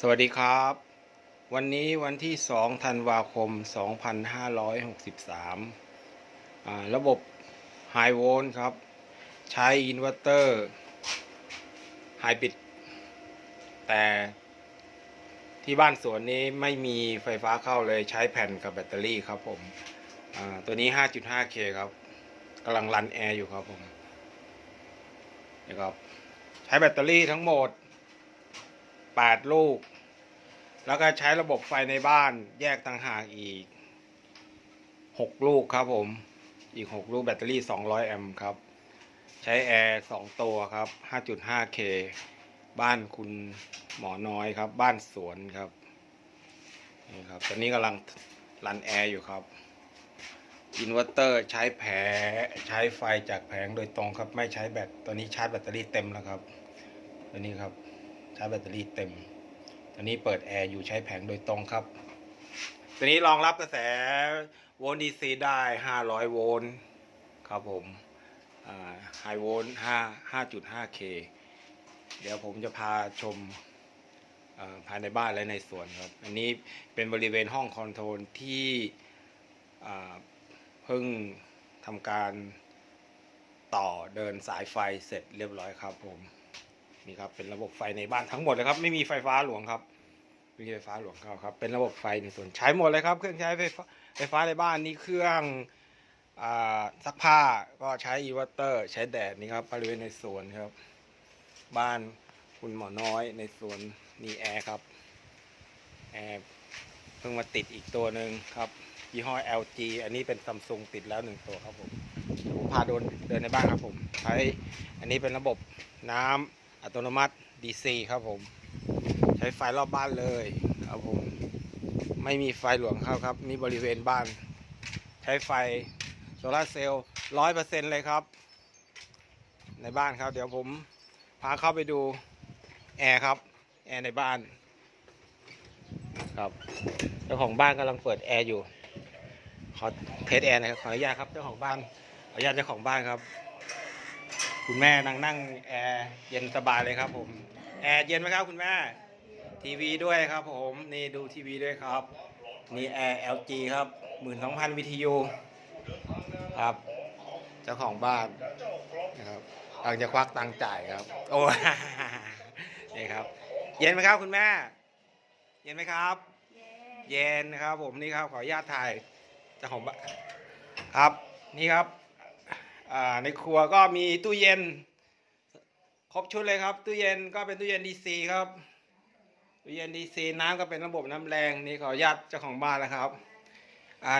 สวัสดีครับ วันนี้วันที่ 2 ธันวาคม 2563อ่าระบบไฮโวลต์ครับ ใช้อินเวอร์เตอร์ไฮบิด แต่ที่บ้านสวนนี้ไม่มีไฟฟ้าเข้าเลยใช้แผ่นกับแบตเตอรี่ครับผม ตัวนี้ 5.5K ครับกำลังรันแอร์อยู่ครับผมนะครับใช้แบตเตอรี่ทั้งหมด 8 ลูก แล้วก็ใช้ระบบไฟในบ้านแยกต่างหากอีก 6 ลูกครับผม อีก 6 ลูกแบตเตอรี่ 200 แอมป์ครับ ใช้แอร์2ตัวครับ 5.5K บ้านคุณหมอน้อยครับ บ้านสวนครับ นี่ครับ ตอนนี้กำลังรันแอร์อยู่ครับอินเวอร์เตอร์ใช้แผใช้ไฟจากแผงโดยตรงครับ ไม่ใช้แบตตอนนี้ชาร์จแบตเตอรี่เต็มแล้วครับ ตัวนี้ครับ ชาร์จแบตเตอรี่เต็มตอนนี้เปิดแอร์อยู่ใช้แผงโดยตรงครับตัวนี้รองรับกระแสโวลต์ดีซีได้ 500 โวลต์ครับผมไฮโวลต์5 5.5K เดี๋ยวผมจะพาชมภายในบ้านและในสวนครับ อันนี้เป็นบริเวณห้องคอนโทรลที่เพิ่งทำการต่อเดินสายไฟเสร็จเรียบร้อยครับผม นี่ครับเป็นระบบไฟในบ้านทั้งหมดเลยครับ ไม่มีไฟฟ้าหลวงครับไม่มีไฟฟ้าหลวงเข้าครับ เป็นระบบไฟในส่วนใช้หมดเลยครับ เครื่องใช้ไฟฟ้าไฟฟ้าในบ้านนี่เครื่องอซักผ้าก็ใช้อีเวอร์เตอร์ ใช้แดดนี่ครับบริเวณในสวนครับ บ้านคุณหมอน้อยในสวนมีแอร์ครับแอร์เพิ่งมาติดอีกตัวหนึ่งครับยี่ห้อ LG อันนี้เป็นซัมซุงติดแล้วหนึ่งตัวครับผมผมพาเดินเดินในบ้านครับผมใช้อันนี้เป็นระบบน้ำ อัตโนมัติ DC ครับผม ใช้ไฟรอบบ้านเลยครับผม ไม่มีไฟหลวงเข้าครับ นี่บริเวณบ้าน ใช้ไฟโซลาเซลล์ร้อยเปอร์เซ็นเลยครับ ในบ้านครับ เดี๋ยวผมพาเข้าไปดูแอร์ครับ แอร์ในบ้าน ครับ เจ้าของบ้านกำลังเปิดแอร์อยู่ ขอเทสแอร์นะครับ ขออนุญาตครับ เจ้าของบ้าน ขออนุญาตเจ้าของบ้านครับ คุณแม่นั่งนั่งแอร์เย็นสบายเลยครับ ผมแอร์เย็นไหมครับคุณแม่ ทีวีด้วยครับผมนี่ดูทีวีด้วยครับ นี่แอร์ LG ครับหมื่นสองพันวิทยุครับ เจ้าของบ้านนะครับกำลังจะควักตังจ่ายครับ โอ้นี่ครับ เย็นไหมครับคุณแม่ เย็นไหมครับ เย็นครับ ผมนี่ครับขออนุญาตถ่ายเจ้าของบ้านครับ นี่ครับ ในครัวก็มีตู้เย็น ครบชุดเลยครับ ตู้เย็นก็เป็นตู้เย็นดีซีครับ ตู้เย็นดีซีน้ำก็เป็นระบบน้ำแรงนี่ขออนุญาตเจ้าของบ้านนะครับ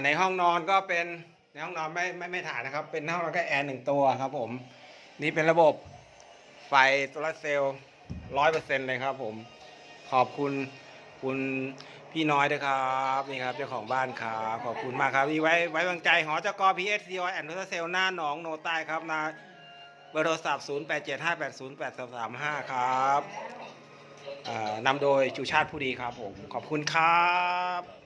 ในห้องนอนก็เป็นในห้องนอนไม่ไม่ไม่ถ่ายนะครับ เป็นห้องนอนก็แอร์หนึ่งตัวครับ ผม นี่เป็นระบบไฟโซลาร์เซลล์ร้อยเปอร์เซ็นต์เลยครับ ผมขอบคุณคุณ พี่น้อยด้วยครับนี่ครับเจ้าของบ้านครับขอบคุณมากครับที่ไว้ไว้วางใจหอจกพีเอสซีอแอนด์โซลาเซลหน้าหนองโนใต้ครับนาเบอร์โทรศัพท์0 8 7 5 8 0 8 3 3 5 ครับนำโดยชูชาติผู้ดีครับผมขอบคุณครับ